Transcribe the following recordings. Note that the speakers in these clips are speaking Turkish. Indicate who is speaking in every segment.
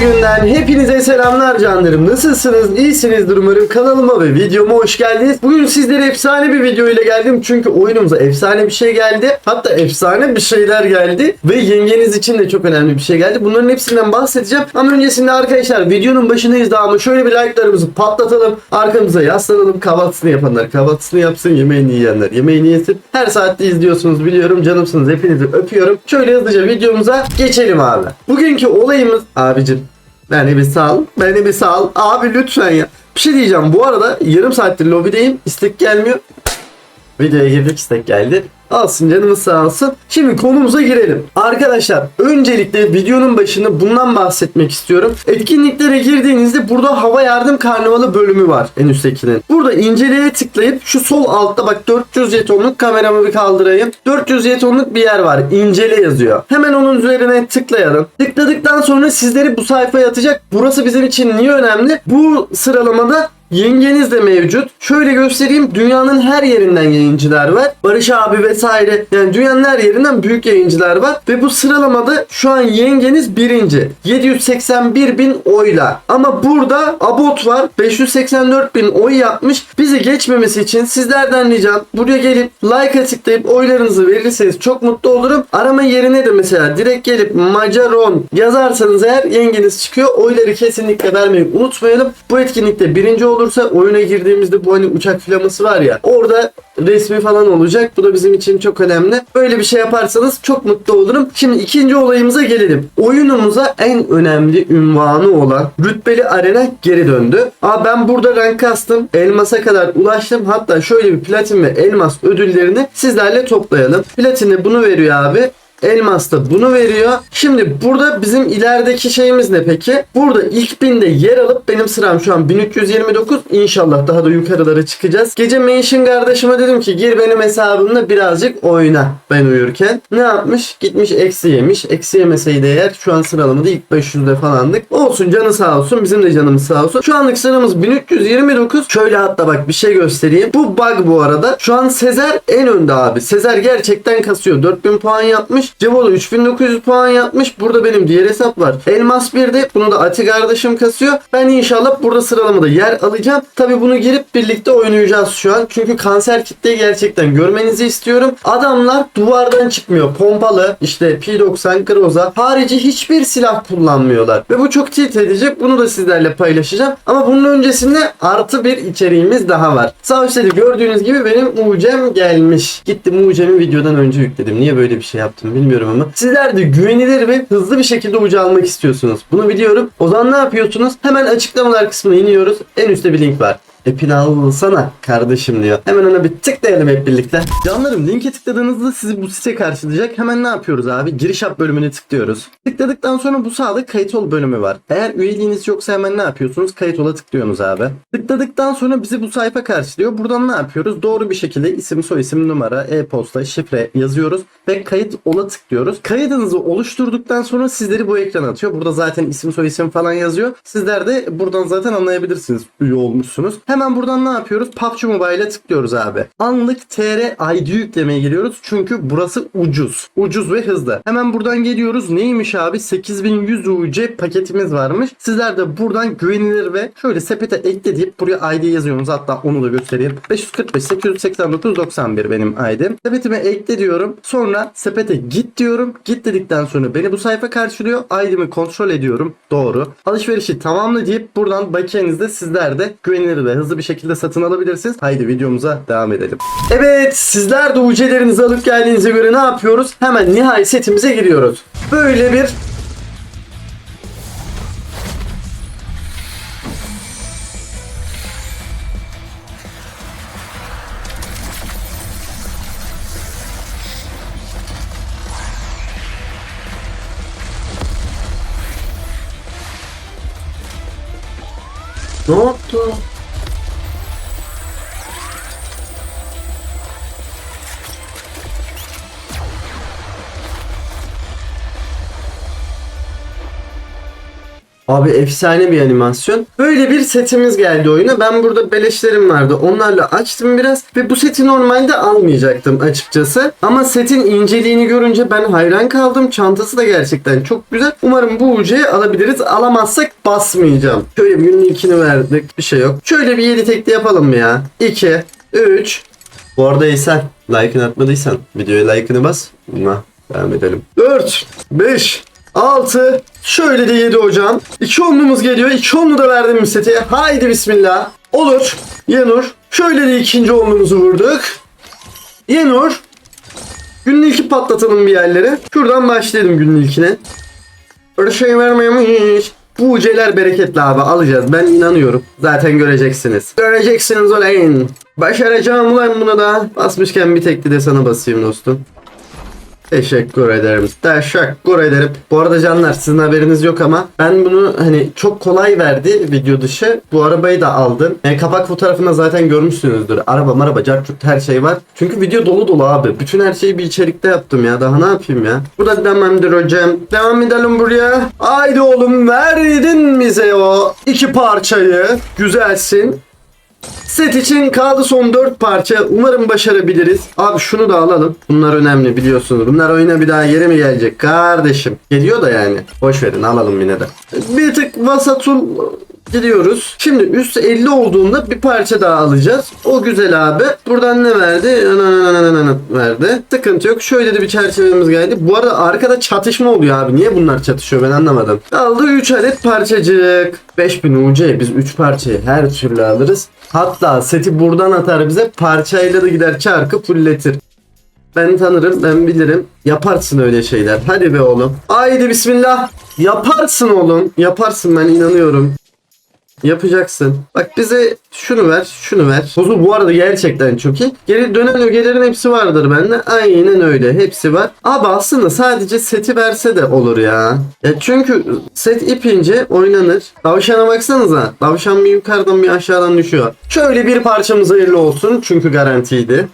Speaker 1: günden hepinize selamlar canlarım. Nasılsınız? İyisinizdir umarım. Kanalıma ve videoma hoş geldiniz. Bugün sizlere efsane bir video ile geldim. Çünkü oyunumuza efsane bir şey geldi. Hatta efsane bir şeyler geldi. Ve yengeniz için de çok önemli bir şey geldi. Bunların hepsinden bahsedeceğim. Ama öncesinde arkadaşlar videonun başındayız daha ama şöyle bir like'larımızı patlatalım. Arkamıza yaslanalım. Kahvaltısını yapanlar kahvaltısını yapsın. Yemeğini yiyenler yemeğini yesin. Her saatte izliyorsunuz biliyorum. Canımsınız. Hepinizi öpüyorum. Şöyle hızlıca videomuza geçelim abi. Bugünkü olayımız abicim Beni bir sal. Beni bir sal. Abi lütfen ya. Bir şey diyeceğim. Bu arada yarım saattir lobideyim. İstek gelmiyor. Videoya girdik istek geldi. Alsın canımız sağ olsun. Şimdi konumuza girelim. Arkadaşlar öncelikle videonun başında bundan bahsetmek istiyorum. Etkinliklere girdiğinizde burada hava yardım karnavalı bölümü var en üsttekinin. Burada inceleye tıklayıp şu sol altta bak 400 jetonluk kameramı bir kaldırayım. 400 jetonluk bir yer var. İncele yazıyor. Hemen onun üzerine tıklayalım. Tıkladıktan sonra sizleri bu sayfaya atacak. Burası bizim için niye önemli? Bu sıralamada Yengeniz de mevcut. Şöyle göstereyim. Dünyanın her yerinden yayıncılar var. Barış abi vesaire. Yani dünyanın her yerinden büyük yayıncılar var. Ve bu sıralamada şu an yengeniz birinci. 781 bin oyla. Ama burada Abot var. 584 bin oy yapmış. Bizi geçmemesi için sizlerden ricam buraya gelip like'a tıklayıp oylarınızı verirseniz çok mutlu olurum. Arama yerine de mesela direkt gelip Macaron yazarsanız eğer yengeniz çıkıyor. Oyları kesinlikle vermeyi unutmayalım. Bu etkinlikte birinci olursa oyuna girdiğimizde bu hani uçak flaması var ya orada resmi falan olacak. Bu da bizim için çok önemli. Böyle bir şey yaparsanız çok mutlu olurum. Şimdi ikinci olayımıza gelelim. Oyunumuza en önemli ünvanı olan rütbeli arena geri döndü. Aa ben burada rank kastım. Elmas'a kadar ulaştım. Hatta şöyle bir platin ve elmas ödüllerini sizlerle toplayalım. Platini bunu veriyor abi. Elmas da bunu veriyor. Şimdi burada bizim ilerideki şeyimiz ne peki? Burada ilk binde yer alıp benim sıram şu an 1329. İnşallah daha da yukarılara çıkacağız. Gece Mention kardeşime dedim ki gir benim hesabımda birazcık oyna ben uyurken. Ne yapmış? Gitmiş eksi yemiş. Eksi yemeseydi eğer şu an sıralamada ilk 500'de falandık. Olsun canı sağ olsun. Bizim de canımız sağ olsun. Şu anlık sıramız 1329. Şöyle hatta bak bir şey göstereyim. Bu bug bu arada. Şu an Sezer en önde abi. Sezer gerçekten kasıyor. 4000 puan yapmış. Cevolo 3900 puan yapmış. Burada benim diğer hesap var. Elmas 1'de bunu da Ati kardeşim kasıyor. Ben inşallah burada sıralamada yer alacağım. Tabi bunu girip birlikte oynayacağız şu an. Çünkü kanser kitleyi gerçekten görmenizi istiyorum. Adamlar duvardan çıkmıyor. Pompalı işte P90 Groza harici hiçbir silah kullanmıyorlar. Ve bu çok tilt edici. Bunu da sizlerle paylaşacağım. Ama bunun öncesinde artı bir içeriğimiz daha var. Sağ üstte gördüğünüz gibi benim Mucem gelmiş. Gittim Mucem'i videodan önce yükledim. Niye böyle bir şey yaptım bilmiyorum ama. Sizler de güvenilir ve hızlı bir şekilde ucu almak istiyorsunuz. Bunu biliyorum. O zaman ne yapıyorsunuz? Hemen açıklamalar kısmına iniyoruz. En üstte bir link var. Epini alsana kardeşim diyor. Hemen ona bir tıklayalım hep birlikte. Canlarım linke tıkladığınızda sizi bu site karşılayacak. Hemen ne yapıyoruz abi? Giriş yap bölümüne tıklıyoruz. Tıkladıktan sonra bu sağda kayıt ol bölümü var. Eğer üyeliğiniz yoksa hemen ne yapıyorsunuz? Kayıt ola tıklıyorsunuz abi. Tıkladıktan sonra bizi bu sayfa karşılıyor. Buradan ne yapıyoruz? Doğru bir şekilde isim, soyisim, numara, e-posta, şifre yazıyoruz ve kayıt ola tıklıyoruz. Kaydınızı oluşturduktan sonra sizleri bu ekrana atıyor. Burada zaten isim, soyisim falan yazıyor. Sizler de buradan zaten anlayabilirsiniz üye olmuşsunuz. Hemen buradan ne yapıyoruz? PUBG Mobile'e tıklıyoruz abi. Anlık TR ID yüklemeye geliyoruz. Çünkü burası ucuz. Ucuz ve hızlı. Hemen buradan geliyoruz. Neymiş abi? 8100 UC paketimiz varmış. Sizler de buradan güvenilir ve şöyle sepete ekle deyip buraya ID yazıyorsunuz. Hatta onu da göstereyim. 545 889 91 benim ID'm. Sepetime ekle diyorum. Sonra sepete git diyorum. Git dedikten sonra beni bu sayfa karşılıyor. ID'mi kontrol ediyorum. Doğru. Alışverişi tamamla deyip buradan bakiyenizde sizler de güvenilir ve hızlı bir şekilde satın alabilirsiniz. Haydi videomuza devam edelim. Evet sizler de UC'lerinizi alıp geldiğinize göre ne yapıyoruz? Hemen nihai setimize giriyoruz. Böyle bir Ne oldu? Abi efsane bir animasyon. Böyle bir setimiz geldi oyuna. Ben burada beleşlerim vardı. Onlarla açtım biraz. Ve bu seti normalde almayacaktım açıkçası. Ama setin inceliğini görünce ben hayran kaldım. Çantası da gerçekten çok güzel. Umarım bu ucuyu alabiliriz. Alamazsak basmayacağım. Şöyle bir günün ilkini verdik. Bir şey yok. Şöyle bir 7 tekli yapalım mı ya? 2, 3. Bu arada İhsan like'ını atmadıysan videoya like'ını bas. Buna devam edelim. 4, 5, 6, şöyle de 7 hocam. 2 onlumuz geliyor. 2 onlu da verdim sete. Haydi bismillah. Olur. Yenur. Şöyle de ikinci onlumuzu vurduk. Yenur. Günün ilki patlatalım bir yerlere. Şuradan başlayalım günün ilkine. Öyle şey vermemiş. Bu uceler bereketli abi alacağız. Ben inanıyorum. Zaten göreceksiniz. Göreceksiniz ulan. Başaracağım ulan bunu da. Basmışken bir tekli de sana basayım dostum. Teşekkür ederim. Teşekkür ederim. Bu arada canlar sizin haberiniz yok ama ben bunu hani çok kolay verdi video dışı. Bu arabayı da aldım. Yani kapak fotoğrafında zaten görmüşsünüzdür. Araba maraba carçurt her şey var. Çünkü video dolu dolu abi. Bütün her şeyi bir içerikte yaptım ya. Daha ne yapayım ya? Burada dememdir hocam. Devam edelim buraya. Haydi oğlum verdin bize o iki parçayı. Güzelsin. Set için kaldı son 4 parça. Umarım başarabiliriz. Abi şunu da alalım. Bunlar önemli biliyorsunuz. Bunlar oyuna bir daha geri mi gelecek kardeşim? Geliyor da yani. Boş verin alalım yine de. Bir tık vasatul gidiyoruz. Şimdi üst 50 olduğunda bir parça daha alacağız. O güzel abi. Buradan ne verdi? Nananana verdi. Sıkıntı yok. Şöyle de bir çerçevemiz geldi. Bu arada arkada çatışma oluyor abi. Niye bunlar çatışıyor ben anlamadım. Kaldı 3 adet parçacık. 5000 UC biz 3 parçayı her türlü alırız. Hatta seti buradan atar bize parçayla da gider çarkı fulletir. Ben tanırım, ben bilirim. Yaparsın öyle şeyler. Hadi be oğlum. Haydi bismillah. Yaparsın oğlum. Yaparsın ben inanıyorum. Yapacaksın. Bak bize şunu ver, şunu ver. Tozu bu arada gerçekten çok iyi. Geri dönen ögelerin hepsi vardır bende. Aynen öyle. Hepsi var. Abi aslında sadece seti verse de olur ya. Ya çünkü set ipince oynanır. Tavşana baksanıza. Tavşan bir yukarıdan bir aşağıdan düşüyor. Şöyle bir parçamız hayırlı olsun. Çünkü garantiydi.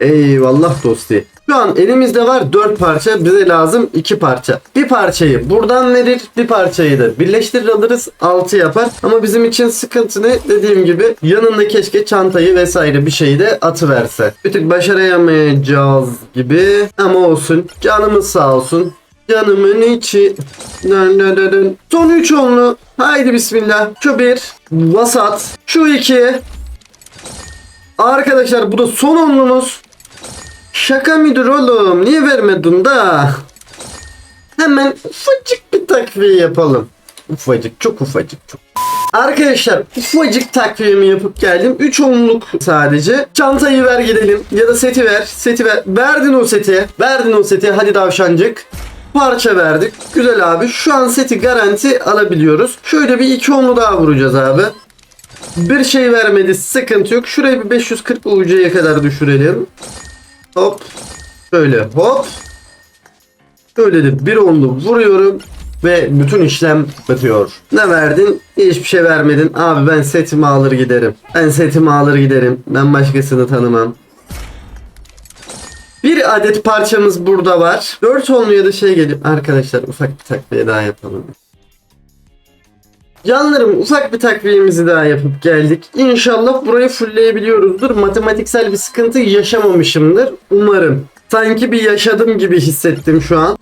Speaker 1: Eyvallah dosti. Şu an elimizde var 4 parça bize lazım 2 parça. Bir parçayı buradan verir bir parçayı da birleştirir alırız 6 yapar. Ama bizim için sıkıntı ne dediğim gibi yanında keşke çantayı vesaire bir şeyi de atıverse. Bir tık başarayamayacağız gibi ama olsun canımız sağ olsun. Canımın içi. Dön dön dön dön. Son 3 onlu. Haydi bismillah. Şu bir. Vasat. Şu iki. Arkadaşlar bu da son onlumuz. Şaka mıdır oğlum? Niye vermedin da? Hemen ufacık bir takviye yapalım. Ufacık, çok ufacık, çok. Arkadaşlar ufacık takviyemi yapıp geldim. 3 onluk sadece. Çantayı ver gidelim. Ya da seti ver. Seti ver. Verdin o seti. Verdin o seti. Hadi davşancık. Parça verdik. Güzel abi. Şu an seti garanti alabiliyoruz. Şöyle bir iki onlu daha vuracağız abi. Bir şey vermedi. Sıkıntı yok. Şurayı bir 540 UC'ye kadar düşürelim. Hop. Şöyle hop. Şöyle de bir onlu vuruyorum. Ve bütün işlem bitiyor. Ne verdin? Hiçbir şey vermedin. Abi ben setimi alır giderim. Ben setimi alır giderim. Ben başkasını tanımam. Bir adet parçamız burada var. 4 onlu ya da şey geliyor. Arkadaşlar ufak bir takviye daha yapalım. Canlarım ufak bir takviyemizi daha yapıp geldik. İnşallah burayı fullleyebiliyoruzdur. Matematiksel bir sıkıntı yaşamamışımdır. Umarım. Sanki bir yaşadım gibi hissettim şu an.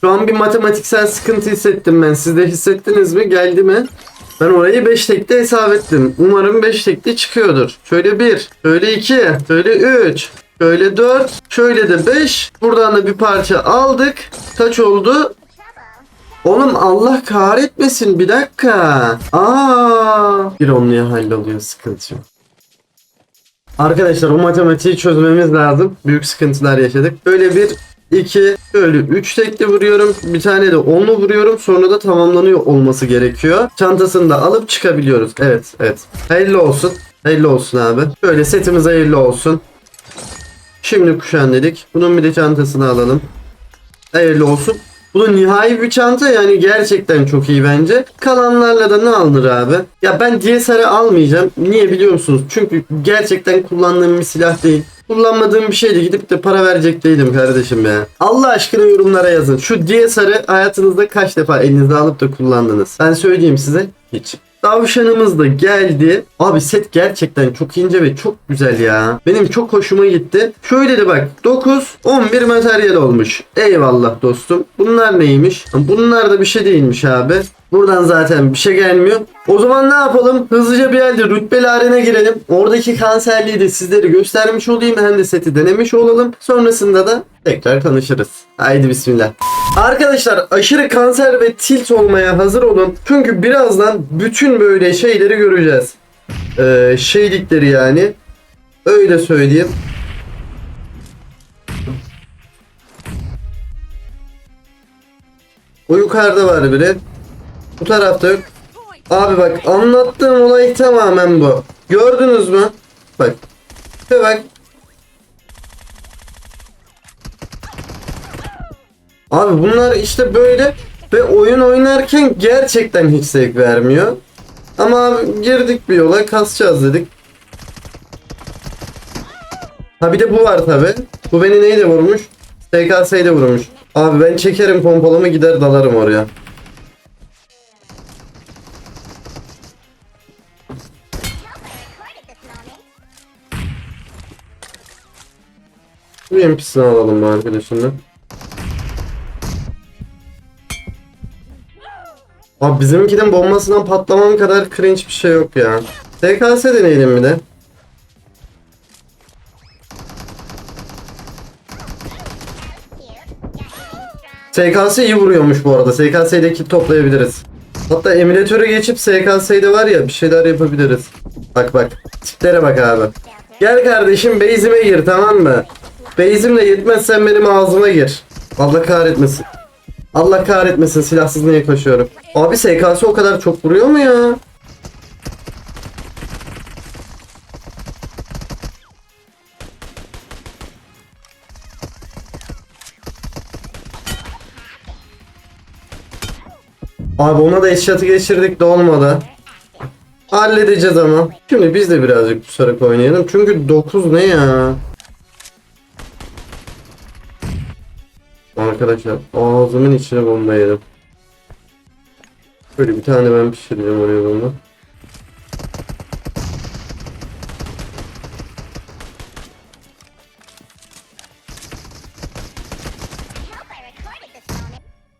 Speaker 1: Şu an bir matematiksel sıkıntı hissettim ben. Siz de hissettiniz mi? Geldi mi? Ben orayı 5 tekte hesap ettim. Umarım 5 tekte çıkıyordur. Şöyle 1, şöyle 2, şöyle 3, şöyle 4, şöyle de 5. Buradan da bir parça aldık. Kaç oldu? Oğlum Allah kahretmesin bir dakika. Aa, bir onluya halloluyor sıkıntı yok. Arkadaşlar o matematiği çözmemiz lazım. Büyük sıkıntılar yaşadık. Böyle bir 2 böyle 3 tekli vuruyorum. Bir tane de 10'lu vuruyorum. Sonra da tamamlanıyor olması gerekiyor. Çantasını da alıp çıkabiliyoruz. Evet evet. Hayırlı olsun. Hayırlı olsun abi. Şöyle setimiz hayırlı olsun. Şimdi kuşan dedik. Bunun bir de çantasını alalım. Hayırlı olsun. Bu nihai bir çanta yani gerçekten çok iyi bence. Kalanlarla da ne alınır abi? Ya ben DSR'ı almayacağım. Niye biliyor musunuz? Çünkü gerçekten kullandığım bir silah değil. Kullanmadığım bir şeydi gidip de para verecek değilim kardeşim ya. Allah aşkına yorumlara yazın. Şu DSR'ı hayatınızda kaç defa elinize alıp da kullandınız? Ben söyleyeyim size hiç. Tavşanımız da geldi. Abi set gerçekten çok ince ve çok güzel ya. Benim çok hoşuma gitti. Şöyle de bak 9 11 materyal olmuş. Eyvallah dostum. Bunlar neymiş? Bunlar da bir şey değilmiş abi. Buradan zaten bir şey gelmiyor. O zaman ne yapalım? Hızlıca bir halde rütbeli arena girelim. Oradaki kanserliği de sizlere göstermiş olayım. Hem de seti denemiş olalım. Sonrasında da tekrar tanışırız. Haydi bismillah. Arkadaşlar aşırı kanser ve tilt olmaya hazır olun. Çünkü birazdan bütün böyle şeyleri göreceğiz. Ee, şeylikleri yani. Öyle söyleyeyim. O yukarıda var biri. Bu tarafta yok. Abi bak anlattığım olay tamamen bu. Gördünüz mü? Bak. Ve bak. Abi bunlar işte böyle ve oyun oynarken gerçekten hiç zevk vermiyor. Ama abi girdik bir yola kasacağız dedik. Ha bir de bu var tabi. Bu beni neyle vurmuş? SKS'yle vurmuş. Abi ben çekerim pompalımı gider dalarım oraya. Bu MP'sini alalım bu arkadaşımdan. Abi bizimkinin bombasından patlamam kadar cringe bir şey yok ya. TKS deneyelim bir de. SKS iyi vuruyormuş bu arada. SKS'de kit toplayabiliriz. Hatta emülatöre geçip SKS'de var ya bir şeyler yapabiliriz. Bak bak. Tiplere bak abi. Gel kardeşim base'ime gir tamam mı? Base'imle yetmezsen benim ağzıma gir. Allah kahretmesin. Allah kahretmesin silahsız niye koşuyorum. Abi SKS o kadar çok vuruyor mu ya? Abi ona da eşyatı geçirdik de olmadı. Halledeceğiz ama. Şimdi biz de birazcık pusarak oynayalım. Çünkü 9 ne ya? Arkadaşlar ağzımın içine bomba yedim. Böyle bir tane ben pişireceğim oraya bomba.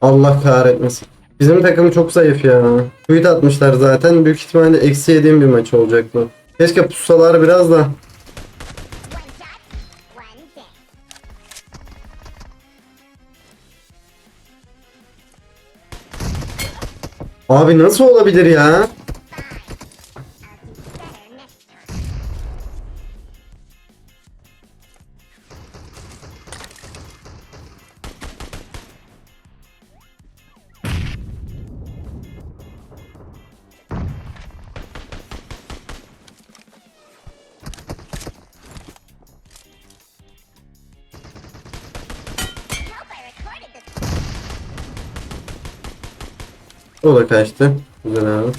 Speaker 1: Allah kahretmesin. Bizim takım çok zayıf ya. Tweet atmışlar zaten. Büyük ihtimalle eksi yediğim bir maç olacak bu. Keşke pussalar biraz da. Abi nasıl olabilir ya? O da kaçtı. Güzel abi.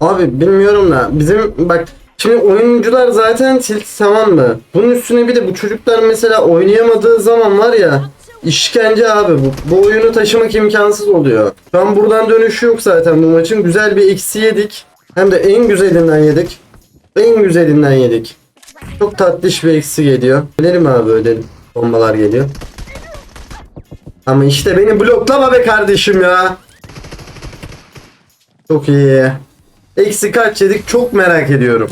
Speaker 1: Abi bilmiyorum da bizim bak şimdi oyuncular zaten tilt tamam mı? Bunun üstüne bir de bu çocuklar mesela oynayamadığı zaman var ya işkence abi bu. Bu oyunu taşımak imkansız oluyor. Şu an buradan dönüşü yok zaten bu maçın. Güzel bir eksi yedik. Hem de en güzelinden yedik. En güzelinden yedik. Çok tatlış bir eksi geliyor. Ölelim abi ölelim. Bombalar geliyor. Ama işte beni bloklama be kardeşim ya. Çok iyi. Eksi kaç yedik çok merak ediyorum.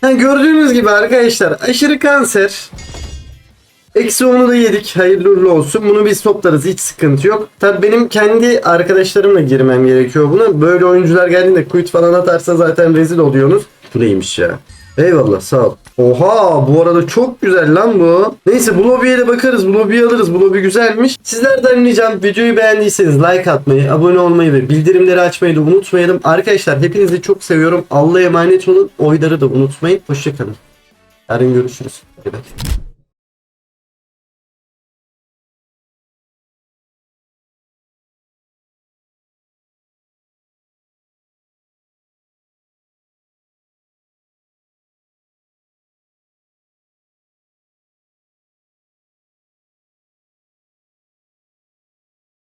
Speaker 1: Ha, gördüğünüz gibi arkadaşlar aşırı kanser. Eksi onu da yedik. Hayırlı uğurlu olsun. Bunu biz toplarız. Hiç sıkıntı yok. Tabi benim kendi arkadaşlarımla girmem gerekiyor buna. Böyle oyuncular geldiğinde quit falan atarsa zaten rezil oluyorsunuz. Bu neymiş ya? Eyvallah sağ ol. Oha bu arada çok güzel lan bu. Neyse bu lobiye de bakarız. Bu lobiyi alırız. Bu lobi güzelmiş. Sizlerden ricam videoyu beğendiyseniz like atmayı, abone olmayı ve bildirimleri açmayı da unutmayalım. Arkadaşlar hepinizi çok seviyorum. Allah'a emanet olun. Oyları da unutmayın. Hoşçakalın. Yarın görüşürüz. Hadi bay.